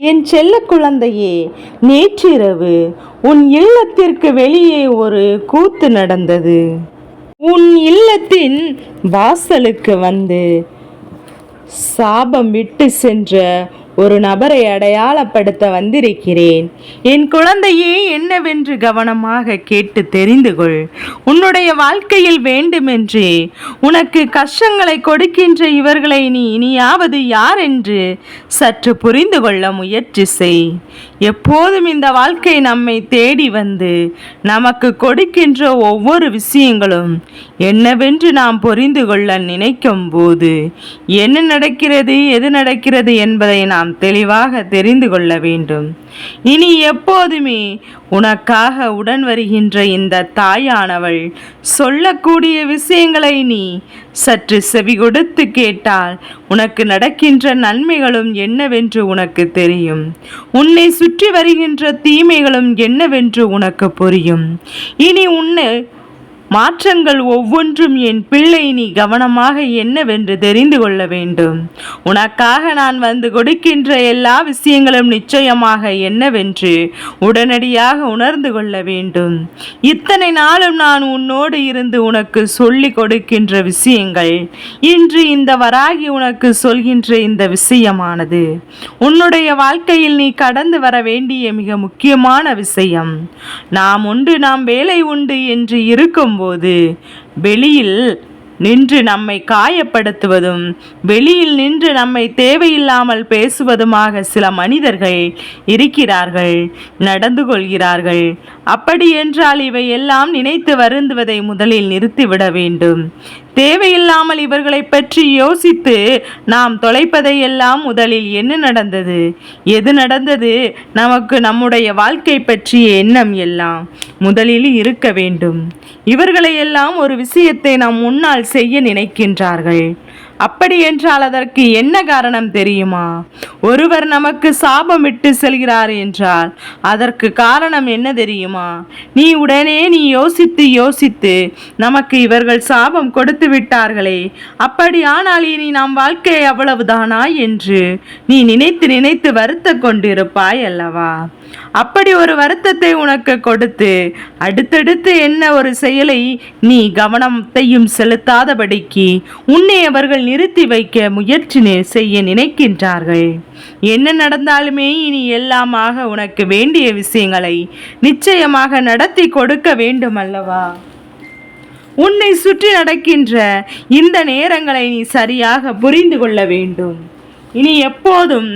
என் செல்ல குழந்தையே நேற்றிரவு உன் இல்லத்திற்கு வெளியே ஒரு கூத்து நடந்தது. உன் இல்லத்தின் வாசலுக்கு வந்து சாபம் விட்டு சென்ற ஒரு நபரை அடையாளப்படுத்த வந்திருக்கிறேன். என் குழந்தையே என்னவென்று கவனமாக கேட்டு தெரிந்து கொள். உன்னுடைய வாழ்க்கையில் வேண்டுமென்றே. உனக்கு கஷ்டங்களை கொடுக்கின்ற இவர்களை நீ இனியாவது யார் என்று சற்று புரிந்து கொள்ள முயற்சி செய். எப்போதும் இந்த வாழ்க்கை நம்மை தேடி வந்து நமக்கு கொடுக்கின்ற ஒவ்வொரு விஷயங்களும் என்னவென்று நாம் புரிந்து கொள்ள நினைக்கும் போது என்ன நடக்கிறது எது நடக்கிறது என்பதை நாம் தெளிவாக தெரிந்து கொள்ள வேண்டும். இனி எப்போதுமே உனக்காக உடன் வருகின்ற இந்த தாயானவள் சொல்லக்கூடிய விஷயங்களை நீ சற்று செவி கொடுத்து கேட்டால் உனக்கு நடக்கின்ற நன்மைகளும் என்னவென்று உனக்கு தெரியும். உன்னை சுற்றி வருகின்ற தீமைகளும் என்னவென்று உனக்கு புரியும். இனி உன்னை மாற்றங்கள் ஒவ்வொன்றும் என் பிள்ளை நீ கவனமாக என்னவென்று தெரிந்து கொள்ள வேண்டும். உனக்காக நான் வந்து கொடுக்கின்ற எல்லா விஷயங்களும் நிச்சயமாக என்னவென்று உடனடியாக உணர்ந்து கொள்ள வேண்டும். இத்தனை நாளும் நான் உன்னோடு இருந்து உனக்கு சொல்லி கொடுக்கின்ற விஷயங்கள் இன்று இந்த வராகி உனக்கு சொல்கின்ற இந்த விஷயமானது. உன்னுடைய வாழ்க்கையில் நீ கடந்து வர வேண்டிய மிக முக்கியமான விஷயம். நாம் உண்டு நாம் வேலை உண்டு என்று போது வெளியில் நின்று நம்மை காயப்படுத்துவதும் வெளியில் நின்று நம்மை தேவையில்லாமல் பேசுவதுமாக சில மனிதர்கள் இருக்கிறார்கள் நடந்து கொள்கிறார்கள். அப்படி என்றால் இவை எல்லாம் நினைத்து வருந்துவதை முதலில் நிறுத்திவிட வேண்டும். தேவையில்லாமல் இவர்களை பற்றி யோசித்து நாம் தொலைப்பதையெல்லாம் முதலில் என்ன நடந்தது? எது நடந்தது? நமக்கு நம்முடைய வாழ்க்கை பற்றிய எண்ணம் எல்லாம் முதலில் இருக்க வேண்டும். இவர்களையெல்லாம் ஒரு விஷயத்தை நாம் முன்னால் செய்ய நினைக்கின்றார்கள். அப்படி என்றால் அதற்கு என்ன காரணம் தெரியுமா? ஒருவர் நமக்கு சாபமிட்டு செல்கிறார் என்றால் அதற்கு காரணம் என்ன தெரியுமா? நீ உடனே நீ யோசித்து யோசித்து நமக்கு இவர்கள் சாபம் கொடுத்து விட்டார்களே அப்படி ஆனால் இனி நாம் வாழ்க்கை அவ்வளவுதானா என்று நீ நினைத்து நினைத்து வருத்த கொண்டிருப்பாய் அல்லவா? அப்படி ஒரு வருத்தத்தை உனக்கு கொடுத்து அடுத்தடுத்து என்ன ஒரு செயலை நீ கவனத்தையும் செலுத்தாதபடிக்கு உன்னை அவர்கள் நிறுத்தி வைக்க முயற்சி செய்ய நினைக்கின்றார்கள். என்ன நடந்தாலுமே இனி எல்லாமாக உனக்கு வேண்டிய விஷயங்களை நிச்சயமாக நடத்தி கொடுக்க வேண்டும் அல்லவா உன்னை சுற்றி நடக்கின்ற இந்த நேரங்களை நீ சரியாக புரிந்து கொள்ள வேண்டும். இனி எப்போதும்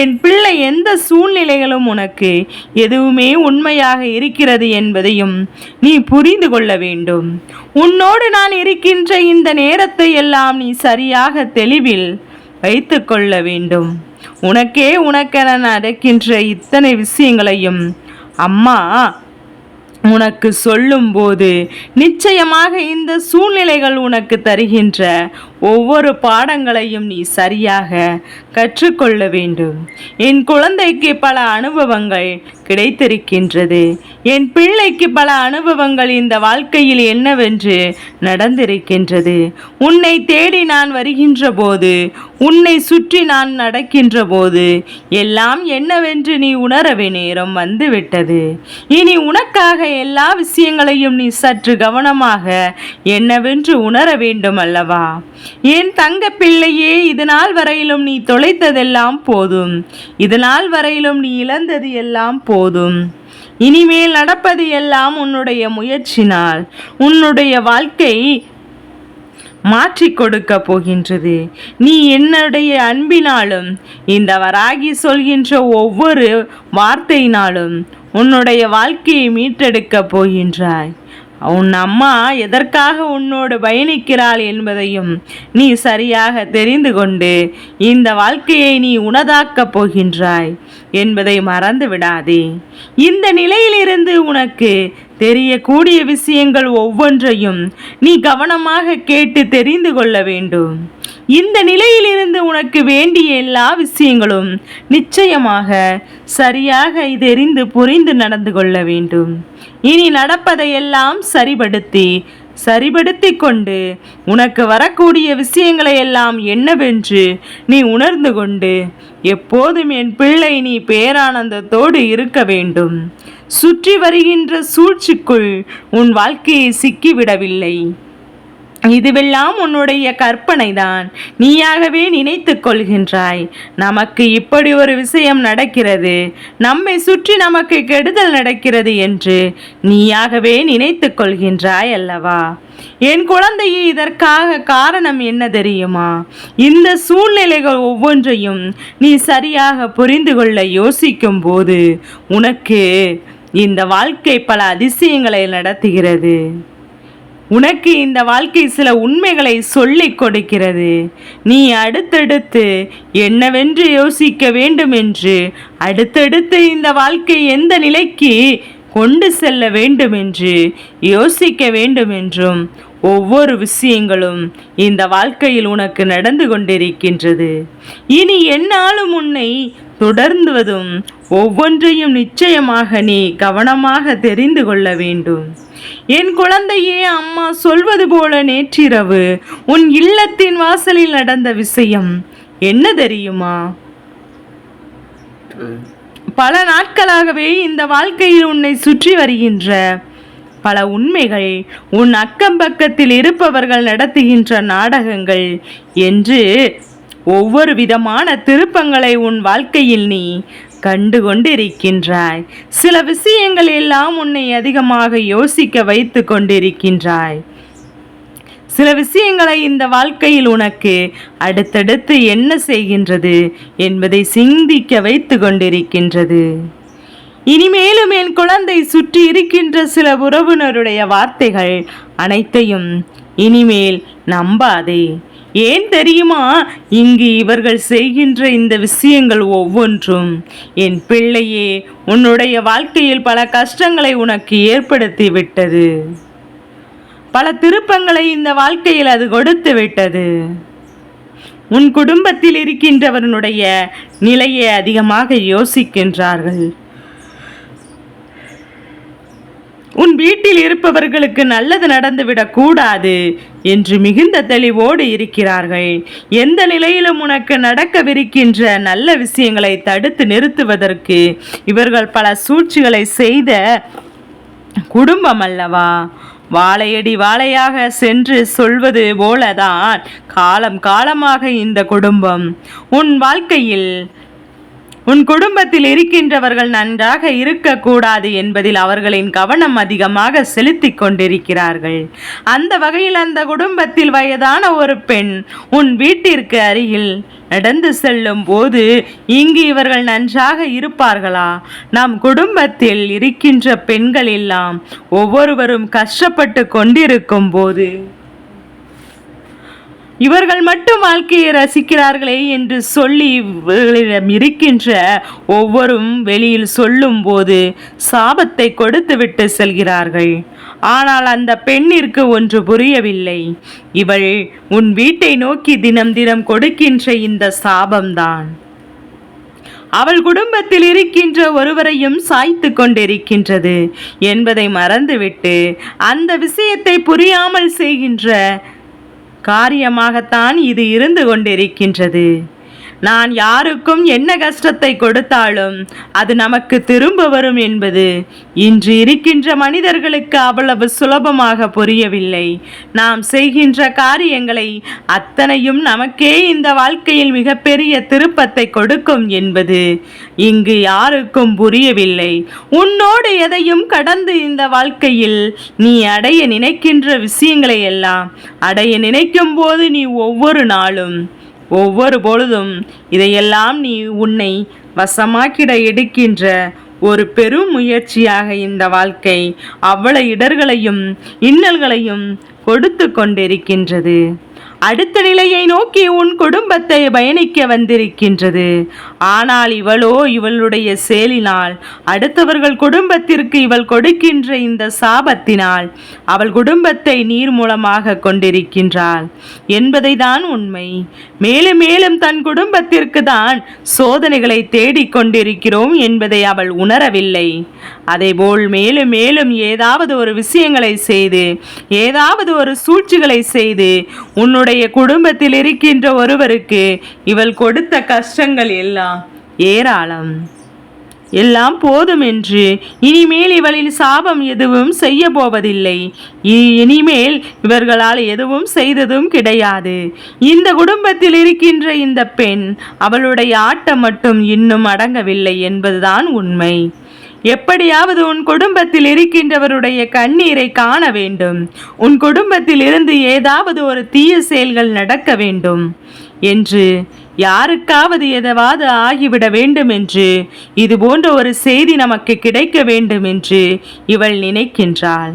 என் பிள்ளை எந்த சூழ்நிலைகளும் உனக்கு எதுவுமே உண்மையாக இருக்கிறது என்பதையும் நீ புரிந்து கொள்ள வேண்டும். உன்னோடு நான் இருக்கின்ற இந்த நேரத்தை எல்லாம் நீ சரியாக தெளிவில் வைத்து கொள்ள வேண்டும். உனக்கே உனக்கென நடக்கின்ற இத்தனை விஷயங்களையும் அம்மா உனக்கு சொல்லும்போது நிச்சயமாக இந்த சூழ்நிலைகள் உனக்கு தருகின்ற ஒவ்வொரு பாடங்களையும் நீ சரியாக கற்றுக்கொள்ள வேண்டும். என் குழந்தைக்கு பல அனுபவங்கள் கிடைத்திருக்கின்றது. என் பிள்ளைக்கு பல அனுபவங்கள் இந்த வாழ்க்கையில் என்னவென்று நடந்திருக்கின்றது. உன்னை தேடி நான் வருகின்ற போது உன்னை சுற்றி நான் நடக்கின்ற போது எல்லாம் என்னவென்று நீ உணரவே நேரம் வந்துவிட்டது. இனி உனக்காக எல்லா விஷயங்களையும் நீ சற்று கவனமாக என்னவென்று உணர வேண்டும் அல்லவா? என் தங்க பிள்ளையே இது நாள் வரையிலும் நீ தொலைத்ததெல்லாம் போதும். இது நாள் வரையிலும் நீ இழந்தது எல்லாம் போதும். இனிமேல் நடப்பது எல்லாம் உன்னுடைய முயற்சினால். உன்னுடைய வாழ்க்கை மாற்றிக் கொடுக்க போகின்றது. நீ என்னுடைய அன்பினாலும் இந்த வராகி சொல்கின்ற ஒவ்வொரு வார்த்தையினாலும் உன்னுடைய வாழ்க்கையை மீட்டெடுக்க போகின்றாய். உன் அம்மா எதற்காக உன்னோடு பயணிக்கிறாள் என்பதையும் நீ சரியாக தெரிந்து கொண்டு இந்த வாழ்க்கையை நீ உனதாக்கப் போகின்றாய் என்பதை மறந்து விடாதே. இந்த நிலையிலிருந்து உனக்கு தெரியக்கூடிய விஷயங்கள் ஒவ்வொன்றையும் நீ கவனமாக கேட்டு தெரிந்து கொள்ள வேண்டும். இந்த நிலையிலிருந்து உனக்கு வேண்டிய எல்லா விஷயங்களும் நிச்சயமாக சரியாக இதெறிந்து புரிந்து நடந்து கொள்ள வேண்டும். இனி நடப்பதையெல்லாம் சரிபடுத்தி சரிபடுத்தி கொண்டு உனக்கு வரக்கூடிய விஷயங்களை எல்லாம் என்னவென்று நீ உணர்ந்து கொண்டு எப்போதும் என் பிள்ளை நீ பேரானந்தத்தோடு இருக்க வேண்டும். சுற்றி வருகின்ற சூழ்ச்சிக்குள் உன் வாழ்க்கையை சிக்கிவிடவில்லை. இதுவெல்லாம் உன்னுடைய கற்பனைதான். நீயாகவே நினைத்து கொள்கின்றாய். நமக்கு இப்படி ஒரு விஷயம் நடக்கிறது. நம்மை சுற்றி நமக்கு கெடுதல் நடக்கிறது என்று நீயாகவே நினைத்து கொள்கின்றாய் அல்லவா? என் குழந்தையை இதற்காக காரணம் என்ன தெரியுமா? இந்த சூழ்நிலைகள் ஒவ்வொன்றையும் நீ சரியாக புரிந்து கொள்ள யோசிக்கும் போது உனக்கு இந்த வாழ்க்கை பல அதிசயங்களை நடத்துகிறது. உனக்கு இந்த வாழ்க்கை சில உண்மைகளை சொல்லிக் கொடுக்கிறது. நீ அடுத்தடுத்து என்னவென்று யோசிக்க வேண்டும் என்று அடுத்தடுத்து இந்த வாழ்க்கை எந்த நிலைக்கு கொண்டு செல்ல வேண்டும் என்று யோசிக்க வேண்டும் என்றும் ஒவ்வொரு விஷயங்களும் இந்த வாழ்க்கையில் உனக்கு நடந்து கொண்டிருக்கின்றது. இனி என்னாலும் உன்னை தொடர்ந்துவதும் ஒவ்வொன்றையும் நிச்சயமாக நீ கவனமாக தெரிந்து கொள்ள வேண்டும். என் குழந்தையே அம்மா சொல்வது போல நேற்றிரவு உன் இல்லத்தின் வாசலில் நடந்த விஷயம் என்ன தெரியுமா? பல நாட்களாகவே இந்த வாழ்க்கையில் உன்னை சுற்றி வருகின்ற பல உண்மைகள் உன் அக்கம் பக்கத்தில் இருப்பவர்கள் நடத்துகின்ற நாடகங்கள் என்று ஒவ்வொரு விதமான திருப்பங்களை உன் வாழ்க்கையில் நீ கண்டு கொண்டிருக்கின்றாய் சில விஷயங்கள் எல்லாம் உன்னை அதிகமாக யோசிக்க வைத்து கொண்டிருக்கின்றாய். சில விஷயங்களை இந்த வாழ்க்கையில் உனக்கு அடுத்தடுத்து என்ன செய்கின்றது என்பதை சிந்திக்க வைத்து கொண்டிருக்கின்றது. இனிமேலும் என் குழந்தை சுற்றி இருக்கின்ற சில உறவினருடைய வார்த்தைகள் அனைத்தையும் இனிமேல் நம்பாதே. ஏன் தெரியுமா? இங்கு இவர்கள் செய்கின்ற இந்த விஷயங்கள் ஒவ்வொன்றும். என் பிள்ளையே உன்னுடைய வாழ்க்கையில் பல கஷ்டங்களை உனக்கு ஏற்படுத்தி விட்டது பல திருப்பங்களை இந்த வாழ்க்கையில் அது கொடுத்து விட்டது உன் குடும்பத்தில் இருக்கின்றவனுடைய நிலையை அதிகமாக யோசிக்கின்றார்கள் உன் வீட்டில் இருப்பவர்களுக்கு நல்லது நடந்துவிடக் கூடாது என்று மிகுந்த தெளிவோடு இருக்கிறார்கள். எந்த நிலையிலும் உனக்கு நடக்கவிருக்கின்ற நல்ல விஷயங்களை தடுத்து நிறுத்துவதற்கு இவர்கள் பல சூழ்ச்சிகளை செய்த குடும்பம் அல்லவா? வாழையடி வாழையாக சென்று சொல்வது போலதான் காலம் காலமாக இந்த குடும்பம். உன் வாழ்க்கையில் உன் குடும்பத்தில் இருக்கின்றவர்கள் நன்றாக இருக்கக்கூடாது என்பதில் அவர்களின் கவனம் அதிகமாக செலுத்தி கொண்டிருக்கிறார்கள். அந்த வகையில் அந்த குடும்பத்தில் வயதான ஒரு பெண் உன் வீட்டிற்கு அருகில் நடந்து செல்லும் போது இங்கு இவர்கள் நன்றாக இருப்பார்களா? நம் குடும்பத்தில் இருக்கின்ற பெண்கள் எல்லாம் ஒவ்வொருவரும் கஷ்டப்பட்டு கொண்டிருக்கும் போது இவர்கள் மட்டும் வாழ்க்கையை ரசிக்கிறார்களே என்று சொல்லி இவர்களிடம் இருக்கின்ற ஒவ்வொரும் வெளியில் சொல்லும் போது சாபத்தை கொடுத்துவிட்டு செல்கிறார்கள். ஆனால் அந்த பெண்ணிற்கு ஒன்று புரியவில்லை. இவள் உன் வீட்டை நோக்கி தினம் தினம் கொடுக்கின்ற இந்த சாபம்தான். அவள் குடும்பத்தில் இருக்கின்ற ஒருவரையும் சாய்த்து கொண்டிருக்கின்றது என்பதை மறந்துவிட்டு அந்த விஷயத்தை புரியாமல் செய்கின்ற காரியமாகத்தான் இது இருந்து கொண்டிருக்கின்றது. நான் யாருக்கும் என்ன கஷ்டத்தை கொடுத்தாலும் அது நமக்கு திரும்ப வரும் என்பது. இன்று இருக்கின்ற மனிதர்களுக்கு அவ்வளவு சுலபமாக புரியவில்லை. நாம் செய்கின்ற காரியங்களை அத்தனையும் நமக்கே இந்த வாழ்க்கையில் மிகப்பெரிய திருப்பத்தை கொடுக்கும் என்பது. இங்கு யாருக்கும் புரியவில்லை. உன்னோடு எதையும் கடந்து இந்த வாழ்க்கையில் நீ அடைய நினைக்கின்ற விஷயங்களை எல்லாம் அடைய நினைக்கும் போது நீ ஒவ்வொரு நாளும் ஒவ்வொரு பொழுதும் இதையெல்லாம் நீ உன்னை வசமாக்கிட எடுக்கின்ற ஒரு பெரும் முயற்சியாக இந்த வாழ்க்கை அவ்வளவு இடர்களையும் இன்னல்களையும் கொடுத்து கொண்டிருக்கின்றது. அடுத்த நிலையை நோக்கி உன் குடும்பத்தை பயணிக்க வந்திருக்கின்றது. ஆனால் இவளோ இவளுடைய செயலினால் அடுத்தவர்கள் குடும்பத்திற்கு இவள் கொடுக்கின்ற இந்த சாபத்தினால் அவள் குடும்பத்தை நீர் மூலமாக கொண்டிருக்கின்றாள். என்பதை தான் உண்மை. மேலும் மேலும் தன் குடும்பத்திற்கு தான் சோதனைகளை தேடிக் கொண்டிருக்கிறோம் என்பதை அவள் உணரவில்லை. அதேபோல் மேலும் மேலும் ஏதாவது ஒரு விஷயங்களை செய்து ஏதாவது ஒரு சூழ்ச்சிகளை செய்து உன்னுடைய குடும்பத்தில் இருக்கின்ற ஒருவருக்கு இவள் கொடுத்த கஷ்டங்கள் எல்லாம் ஏராளம். எல்லாம் போதும் என்று இனிமேல் இவளின் சாபம் எதுவும் செய்ய போவதில்லை இ- இனிமேல் இவர்களால் எதுவும் செய்ததும் கிடையாது. இந்த குடும்பத்தில் இருக்கின்ற இந்த பெண் அவளுடைய ஆட்டம் மட்டும் இன்னும் அடங்கவில்லை என்பதுதான் உண்மை. எப்படியாவது உன் குடும்பத்தில் இருக்கின்றவருடைய கண்ணீரை காண வேண்டும். உன் குடும்பத்தில் இருந்து ஏதாவது ஒரு தீய செயல்கள் நடக்க வேண்டும். என்று யாருக்காவது எதாவது ஆகிவிட வேண்டும் என்று இது போன்ற ஒரு செய்தி நமக்கு கிடைக்க வேண்டும் என்று இவள் நினைக்கின்றாள்.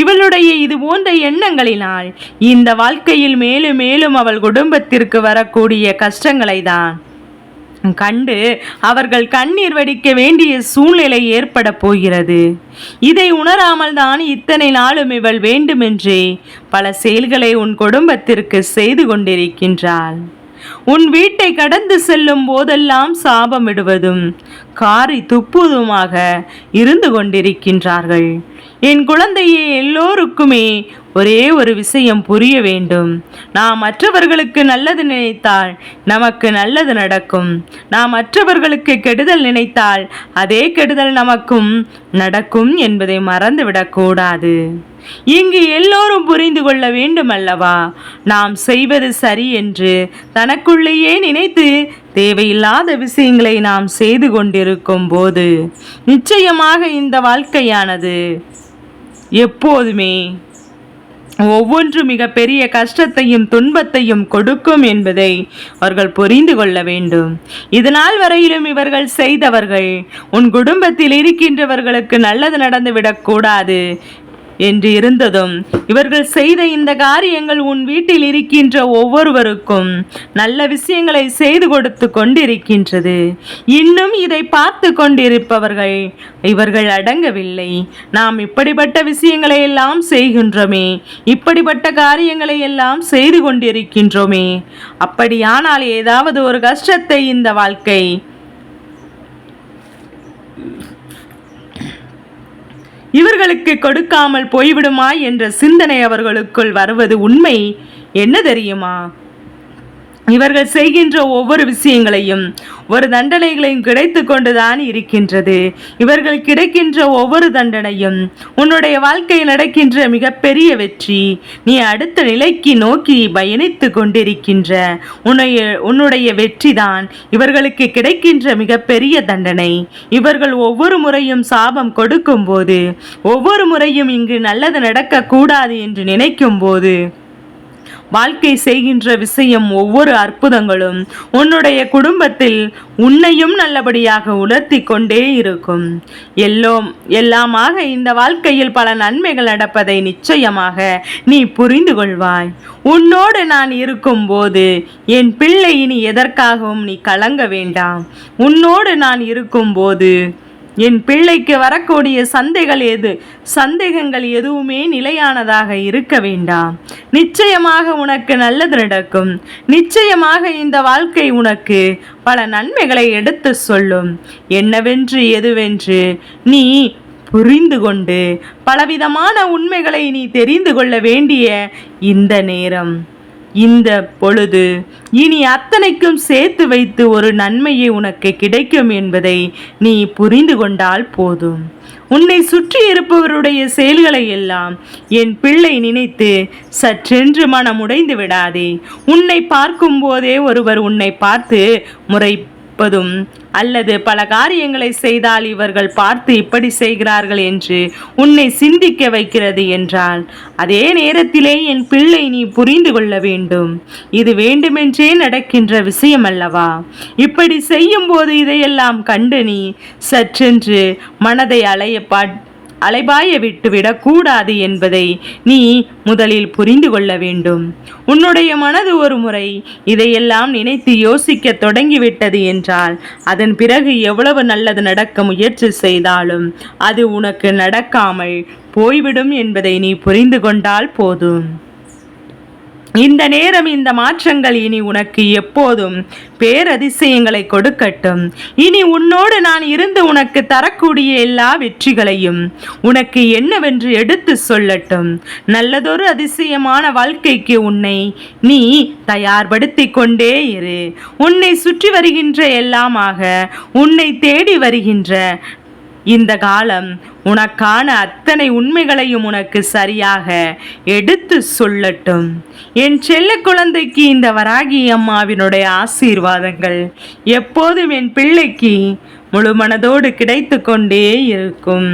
இவளுடைய இது போன்ற எண்ணங்களினால் இந்த வாழ்க்கையில் மேலும் மேலும் அவள் குடும்பத்திற்கு வரக்கூடிய கஷ்டங்களை தான் கண்டு அவர்கள் கண்ணீர் வடிக்க வேண்டிய சூழ்நிலை ஏற்பட போகிறது. இதை உணராமல் தான் இத்தனை நாளும் இவள் வேண்டுமென்றே பல செயல்களை உன் குடும்பத்திற்கு செய்து கொண்டிருக்கின்றாள். உன் வீட்டை கடந்து செல்லும் போதெல்லாம் சாபமிடுவதும் காரி துப்புவதுமாக இருந்து கொண்டிருக்கின்றார்கள். என் குழந்தையே எல்லோருக்குமே ஒரே ஒரு விஷயம் புரிய வேண்டும். நாம் மற்றவர்களுக்கு நல்லது நினைத்தால் நமக்கு நல்லது நடக்கும். நாம் மற்றவர்களுக்கு கெடுதல் நினைத்தால் அதே கெடுதல் நமக்கும் நடக்கும் என்பதை மறந்துவிடக்கூடாது. இங்கு எல்லோரும் புரிந்து கொள்ள வேண்டும் அல்லவா நாம் செய்வது சரி என்று தனக்குள்ளேயே நினைத்து தேவையில்லாத விஷயங்களை நாம் செய்து கொண்டிருக்கும் போது நிச்சயமாக இந்த வாழ்க்கையானது எப்போதுமே ஒவ்வொன்று மிகப்பெரிய கஷ்டத்தையும் துன்பத்தையும் கொடுக்கும் என்பதை அவர்கள் புரிந்து கொள்ள வேண்டும். இதனால் வரையிலும் இவர்கள் செய்தவர்கள் உன் குடும்பத்தில் இருக்கின்றவர்களுக்கு நல்லது நடந்துவிடக்கூடாது என்று இருந்ததும் இவர்கள் செய்த இந்த காரியங்கள் உன் வீட்டில் இருக்கின்ற ஒவ்வொருவருக்கும் நல்ல விஷயங்களை செய்து கொடுத்து கொண்டிருக்கின்றது. இன்னும் இதை பார்த்து கொண்டிருப்பவர்கள் இவர்கள் அடங்கவில்லை. நாம் இப்படிப்பட்ட விஷயங்களை எல்லாம் செய்கின்றோமே இப்படிப்பட்ட காரியங்களை எல்லாம் செய்து கொண்டிருக்கின்றோமே. அப்படியானால் ஏதாவது ஒரு கஷ்டத்தை இந்த வாழ்க்கை இவர்களுக்கு கொடுக்காமல் போய்விடுமா என்ற சிந்தனை அவர்களுக்குள் வருவது உண்மை. என்ன தெரியுமா? இவர்கள் செய்கின்ற ஒவ்வொரு விஷயங்களையும் ஒரு தண்டனைகளையும் கிடைத்து கொண்டுதான் இருக்கின்றது. இவர்கள் கிடைக்கின்ற ஒவ்வொரு தண்டனையும் உன்னுடைய வாழ்க்கையில் நடக்கின்ற மிகப்பெரிய வெற்றி. நீ அடுத்த நிலைக்கு நோக்கி பயணித்து கொண்டிருக்கின்ற உன்னுடைய வெற்றி தான் இவர்களுக்கு கிடைக்கின்ற மிகப்பெரிய தண்டனை. இவர்கள் ஒவ்வொரு முறையும் சாபம் கொடுக்கும்போது ஒவ்வொரு முறையும் இங்கு நல்லது நடக்கக்கூடாது என்று நினைக்கும் போது வாழ்க்கை செய்கின்ற விஷயம் ஒவ்வொரு அற்புதங்களும் உன்னுடைய குடும்பத்தில் உன்னையும் நல்லபடியாக உணர்த்தி கொண்டே இருக்கும். எல்லோம் எல்லாமாக இந்த வாழ்க்கையில் பல நன்மைகள் நடப்பதை நிச்சயமாக நீ புரிந்து கொள்வாய். உன்னோடு நான் இருக்கும்போது என் பிள்ளை இனி எதற்காகவும் நீ கலங்க வேண்டாம். உன்னோடு நான் இருக்கும்போது என் பிள்ளைக்கு வரக்கூடிய சந்தைகள் எது? சந்தேகங்கள் எதுவுமே நிலையானதாக இருக்க வேண்டாம். நிச்சயமாக உனக்கு நல்லது நடக்கும். நிச்சயமாக இந்த வாழ்க்கை உனக்கு பல நன்மைகளை எடுத்து சொல்லும். என்னவென்று எதுவென்று நீ புரிந்து கொண்டு பலவிதமான உண்மைகளை நீ தெரிந்து கொள்ள வேண்டிய இந்த நேரம். இந்த பொழுது இனி அத்தனைக்கும் சேர்த்து வைத்து ஒரு நன்மையை உனக்கு கிடைக்கும் என்பதை நீ புரிந்து கொண்டால் போதும். உன்னை சுற்றி இருப்பவருடைய செயல்களை எல்லாம் என் பிள்ளை நினைத்து சற்றென்று மனம் உடைந்து விடாதே. உன்னை பார்க்கும் போதே ஒருவர் உன்னை பார்த்து முறை நிற்பதும் அல்லது பல காரியங்களை செய்தால் இவர்கள் பார்த்து இப்படி செய்கிறார்கள் என்று உன்னை சிந்திக்க வைக்கிறது என்றால் அதே நேரத்திலே என் பிள்ளை நீ புரிந்து கொள்ள வேண்டும். இது வேண்டுமென்றே நடக்கின்ற விஷயம் அல்லவா இப்படி செய்யும் போது இதையெல்லாம் கண்டு நீ சற்றென்று மனதை அலைய பாட் அலைபாய விட்டுவிடக் கூடாது என்பதை நீ முதலில் புரிந்து கொள்ள வேண்டும். உன்னுடைய மனது ஒரு முறை இதையெல்லாம் நினைத்து யோசிக்க தொடங்கிவிட்டது என்றால் அதன் பிறகு எவ்வளவு நல்லது நடக்க முயற்சி செய்தாலும் அது உனக்கு நடக்காமல் போய்விடும் என்பதை நீ புரிந்து கொண்டால் போதும். இந்த நேரம் இந்த மாற்றங்கள் இனி உனக்கு எப்போதும் பேரதிசயங்களை கொடுக்கட்டும். இனி உன்னோடு நான் இருந்து உனக்கு தரக்கூடிய எல்லா வெற்றிகளையும் உனக்கு என்னவென்று எடுத்து சொல்லட்டும். நல்லதொரு அதிசயமான வாழ்க்கைக்கு உன்னை நீ தயார்படுத்திக் கொண்டே இரு. உன்னை சுற்றி வருகின்ற எல்லாமாக உன்னை தேடி வருகின்ற இந்த காலம் உனக்கான அத்தனை உண்மைகளையும் உனக்கு சரியாக எடுத்து சொல்லட்டும். என் செல்ல குழந்தைக்கு இந்த வராகி அம்மாவினுடைய ஆசீர்வாதங்கள் எப்போதும் என் பிள்ளைக்கு முழு மனதோடு கிடைத்து கொண்டே இருக்கும்.